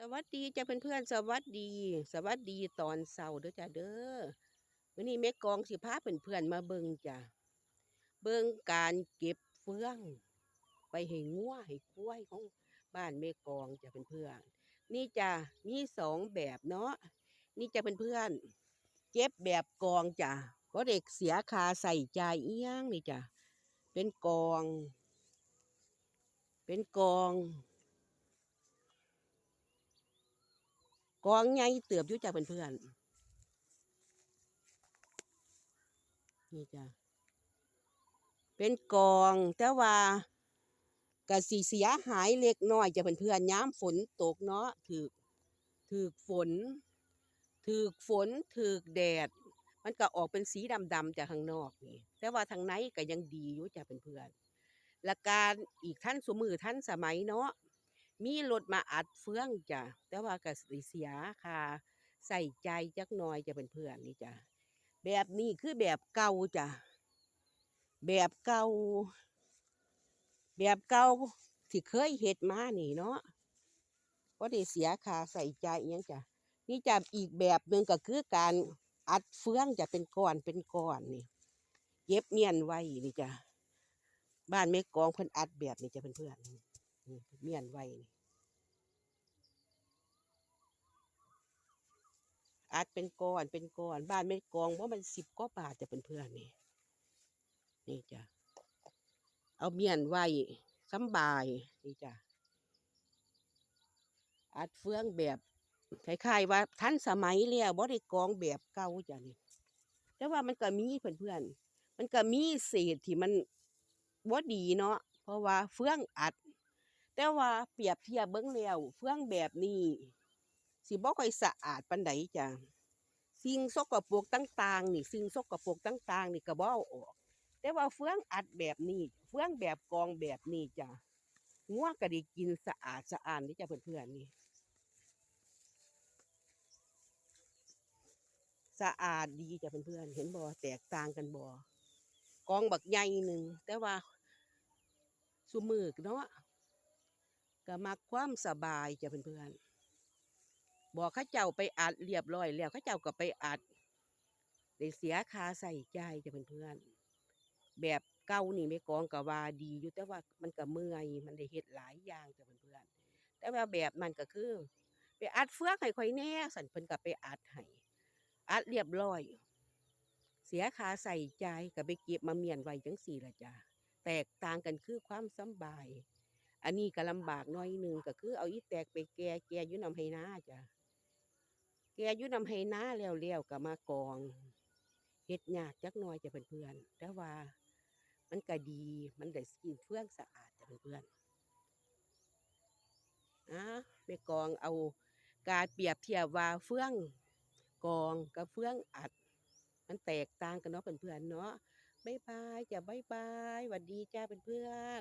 สวัสดีจ้าเพื่อนๆสวัสดี สวัสดีตอนเช้าเด้อจ้าเด้อวันนี้แม่กองสิพาเพื่อนๆมาเบิ่งจ้ะเบิ่งการเก็บเฟือง ไปให้งัวให้ควยของบ้านแม่กองจ้ะเพื่อนๆนี่จ้ะมีสองแบบเนาะนี่จ้ะเพื่อนๆเก็บแบบกองจ้ะเพราะเด็กเสียคาใส่ใจเอี้ยงนี่จ้ะเป็นกอง เป็นกอง กองใหญ่เติบอยู่จ้ะเพื่อนๆนี่จ้ะเป็นกองแต่ว่ากะสีเสียหายเล็กน้อยจ้ะเพื่อนๆย้ำฝนตกเนาะถือถือฝนถือฝนถือแดด มันก็ออกเป็นสีดำๆจากข้างนอกนี่แต่ว่าทางในก็ยังดีอยู่จ้ะเพื่อนๆและการอีกท่านสมือท่านสมัยเนาะ มีรถมาอัดเฟืองจ้ะแต่ว่าก็สเสียค่าใส่ใจจักหน่อยจะเป็นเพื่อนนี่จ้ะแบบนี้คือแบบเก่าจ้ะแบบเก่าแบบเก่าที่เคยเฮ็ดมานี่เนาะก็ได้เสียค่าใส่ใจยังจ้ะนี่จ้ะอีกแบบหนึ่งก็คือการอัดเฟืองจะเป็นก้อนเป็นก้อนนี่เก็บเมียนไว้นี่จ้ะบ้านแม่กองเพิ่นอัดแบบนี้จ้ะเพื่อนๆนี่ เมียนไว้นี่อาจเป็นก้อนเป็นก้อนบ้านไม่กองว่ามันสิบกว่าบาทจะเป็นเพื่อนนี่นี่จ้ะเอาเมียนไว้สำบายนี่จ้ะอัดเฟืองแบบคล้ายๆว่าทันสมัยแล้วบ่ได้กองแบบเก่าจ้ะนี่แต่ว่ามันก็มีเพื่อนๆมันก็มีเศษที่มันบ่ดีเนาะเพราะว่าเฟืองอัด แต่ว่าเปรียบเทียบเบิ่งแล้วเฟืองแบบนี้สิบ่ค่อยสะอาดปานใดจ้ะสิ่งสกปรกต่างๆ นี่สิ่งสกปรกต่าง ๆ นี่ก็บ่เอาออก แต่ว่าเฟืองอัดแบบนี้ เฟืองแบบกองแบบนี้จ้ะงัวก็ได้กินสะอาดสะอาดนี่จ้ะเพื่อนๆนี่สะอาดดีจ้ะเพื่อนๆเห็นบ่แตกต่างกันบ่กองบักใหญ่หนึ่งแต่ว่าซุมือเนาะ ก็มักความสบายจ้ะเพื่อนๆบอกข้าเจ้าไปอัดเรียบร้อยแล้วข้าเจ้าก็ไปอัดได้เสียคาใส่ใจจ้ะเพื่อนๆแบบเก่านี่ไม่กองก็ว่าดีอยู่แต่ว่ามันก็เมื่อยมันได้เฮ็ดหลายอย่างจ้ะเพื่อนๆแต่ว่าแบบมันก็คือ ไปอัดเฟือกให้ข่อยแน่สันเพิ่นก็ไปอัดให้อัดเรียบร้อย เสียคาใส่ใจก็ไปเก็บมาเมียนไว้จังสี่ละจ้ะแตกต่างกันคือความสบาย อันนี้ก็ลำบากน้อยหนึ่งก็คือ เอาอีแตกไปแก่แก่ยู่นำให้นาจ้ะแก่ยู่นำให้นาแล้วแล้วก็มากองเฮ็ดยากจักน่อยจะเพื่อนๆแต่ว่ามันก็ดีมันได้กินเฟื่องสะอาดจะเพื่อนๆอะไปกองเอาการเปรียบเทียบว่าเฟื่องกองกับเฟื่องอัด มันแตกต่างกันเนาะเพื่อนๆเนาะบ๊ายบายจ้ะบ๊ายบายหวัดดีจ้าเพื่อน